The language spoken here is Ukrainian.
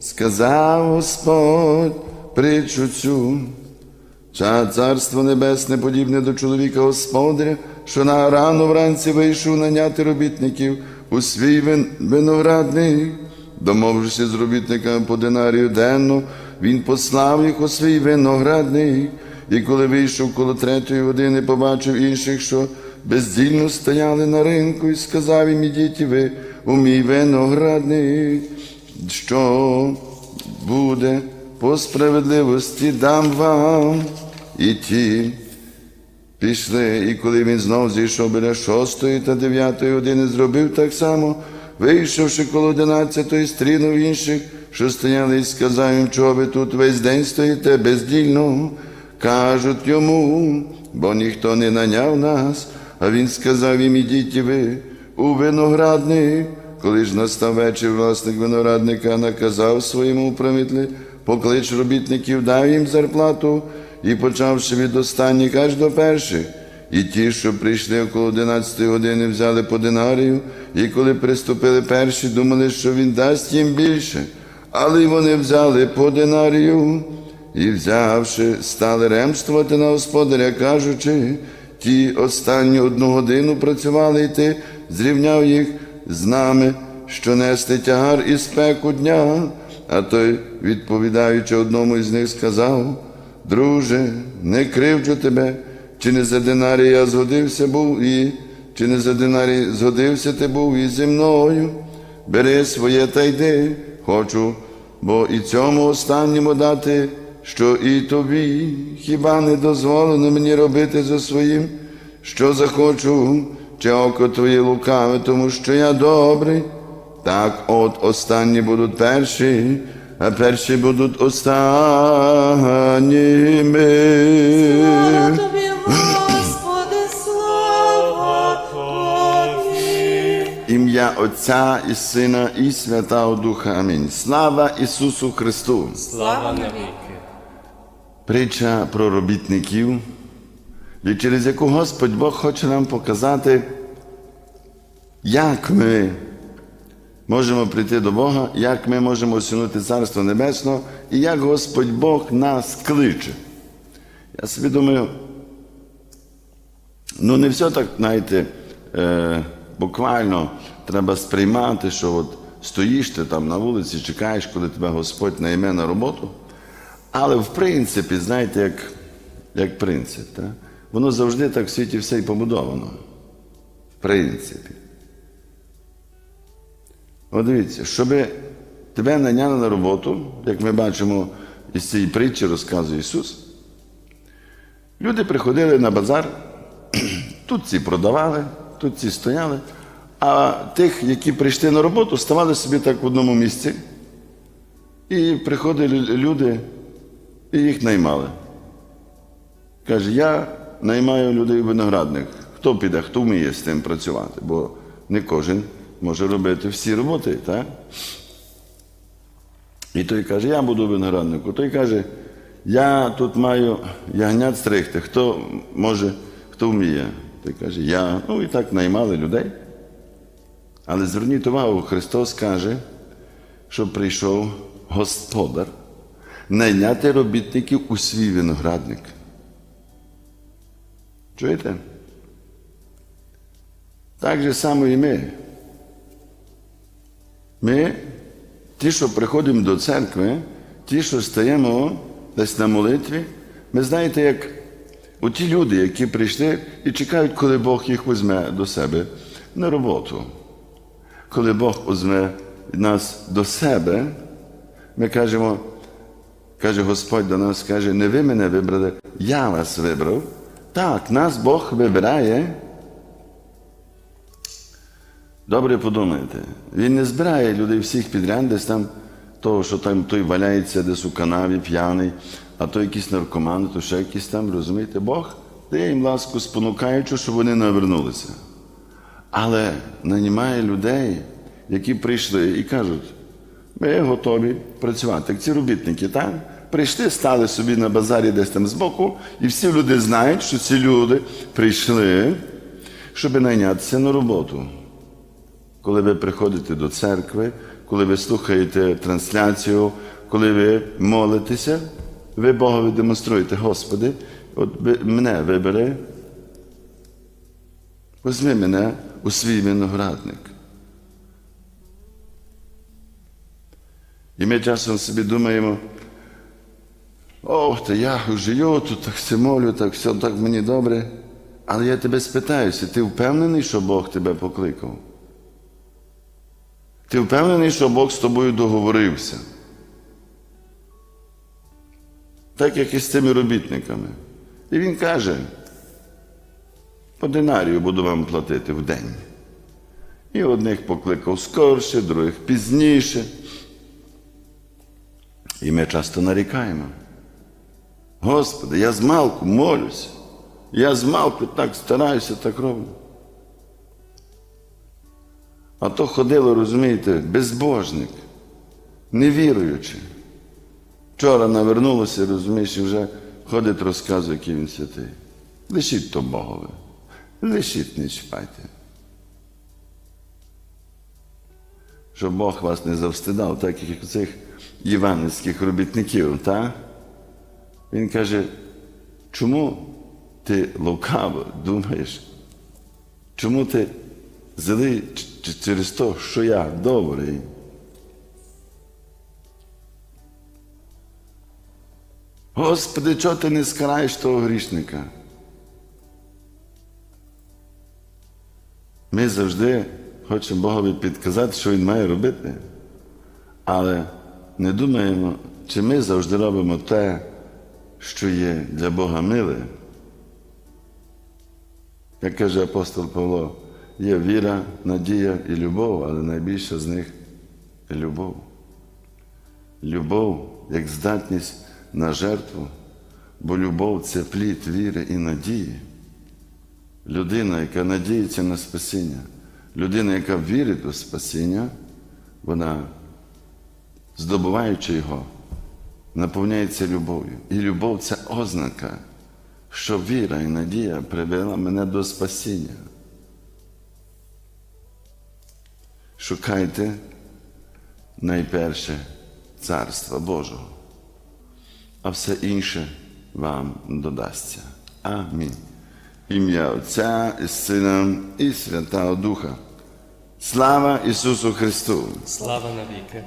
сказав Господь притчу цю. Ча царство небесне подібне до чоловіка господаря, що на рано вранці вийшов наняти робітників у свій вин- виноградник. Домовивши з робітниками по динарію денно, він послав їх у свій виноградник. І коли вийшов коло третьої години, побачив інших, що бездільно стояли на ринку, і сказав їм, ідіть ви у мій виноградник, що буде по справедливості дам вам і ті. Пішли, і коли він знов зійшов біля шостої та дев'ятої години, зробив так само, вийшовши коло одинадцятої, стрінув інших, що стояли, і сказав їм, чого ви тут весь день стоїте бездільно. Кажуть йому, бо ніхто не наняв нас, а він сказав їм, ідіть ви у виноградник. Коли ж настав вечір, власник виноградника наказав своєму управителю, поклич робітників, дай їм зарплату, і почавши від останніх аж до перших. І ті, що прийшли около 11 години, взяли по динарію, і коли приступили перші, думали, що він дасть їм більше. Але вони взяли по динарію і, взявши, стали ремствувати на господаря, кажучи, ті останню одну годину працювали, і ти зрівняв їх з нами, що нести тягар і спеку дня. А той, відповідаючи одному із них, сказав: Друже, не кривджу тебе, чи не за динарій я згодився був і чи не за динарій згодився ти був і зі мною. Бери своє та йди, хочу, бо і цьому останньому дати, що і тобі, хіба не дозволено мені робити за своїм, що захочу, чи око твоє лукаве, тому що я добрий. Так от останні будуть перші, а перші будуть останніми. Тобі, Господи, слава Тобі. Ім'я Отця і Сина, і Святого Духа. Амінь. Слава Ісусу Христу! Слава навіки. Притча про робітників, і через яку Господь Бог хоче нам показати, як ми можемо прийти до Бога, як ми можемо осягнути Царство Небесне і як Господь Бог нас кличе. Я собі думаю, ну не все так, знаєте, е, буквально треба сприймати, що от стоїш ти там на вулиці, чекаєш, коли тебе Господь найме на роботу. Але в принципі, знаєте, як, як принцип, так? Воно завжди так в світі все і побудовано. В принципі. От дивіться, щоб тебе найняли на роботу, як ми бачимо із цієї притчі, розказує Ісус, люди приходили на базар, тут ці продавали, тут ці стояли, а тих, які прийшли на роботу, ставали собі так в одному місці. І приходили люди і їх наймали. Каже, я наймаю людей виноградник. Хто піде, хто вміє з тим працювати, бо не кожен може робити всі роботи, так? І той каже, я буду винограднику. Той каже, я тут маю ягнят стригти, хто може, хто вміє. Той каже, я. Ну і так наймали людей. Але зверніть увагу, Христос каже, що прийшов господар найняти робітників у свій виноградник. Чуєте? Так же само і ми. Ми, ті, що приходимо до церкви, ті, що стаємо десь на молитві, ми знаєте, як оті люди, які прийшли і чекають, коли Бог їх візьме до себе на роботу. Коли Бог візьме нас до себе, ми кажемо, каже Господь до нас, каже, не ви мене вибрали, я вас вибрав. Так, нас Бог вибирає. Добре подумайте, він не збирає людей всіх підряд, десь там того, що там той валяється десь у канаві п'яний, а то якийсь наркоман, то ще якийсь там, розумієте, Бог дає їм ласку, спонукаючи, щоб вони навернулися. Але нанімає людей, які прийшли і кажуть, ми готові працювати. Як ці робітники, так? Прийшли, стали собі на базарі десь там збоку, і всі люди знають, що ці люди прийшли, щоб найнятися на роботу. Коли ви приходите до церкви, коли ви слухаєте трансляцію, коли ви молитеся, ви Богові демонструєте, Господи, от мене вибери, візьми мене у свій виноградник. І ми часом собі думаємо, ох, та я живу, тут так все молю, так все так мені добре. Але я тебе спитаюся, ти впевнений, що Бог тебе покликав? Ти впевнений, що Бог з тобою договорився? Так як і з цими робітниками. І він каже, по динарію буду вам платити в день. І одних покликав скорше, других пізніше. І ми часто нарікаємо. Господи, я з малку молюся. Я з малку так стараюся, так роблю. А то ходило, розумієте, безбожник, невіруючи. Вчора навернулося, розумієш, і вже ходить, розказує, який він святий. Лишіть то Богове. Лишіть, не чіпайте. Щоб Бог вас не завстидав, так як цих іванівських робітників, так? Він каже, чому ти лукаво думаєш? Чому ти злий через те, що я добрий? Господи, чого ти не скараєш того грішника? Ми завжди хочемо Богові підказати, що Він має робити, але не думаємо, чи ми завжди робимо те, що є для Бога миле. Як каже апостол Павло, є віра, надія і любов, але найбільша з них любов. Любов як здатність на жертву, бо любов це плід віри і надії. Людина, яка надіється на спасіння, людина, яка вірить у спасіння, вона, здобуваючи його, наповняється любов'ю. І любов це ознака, що віра і надія привела мене до спасіння. Шукайте найперше Царства Божого, а все інше вам додасться. Амінь. Ім'я Отця і Сина і Святого Духа. Слава Ісусу Христу! Слава навіки.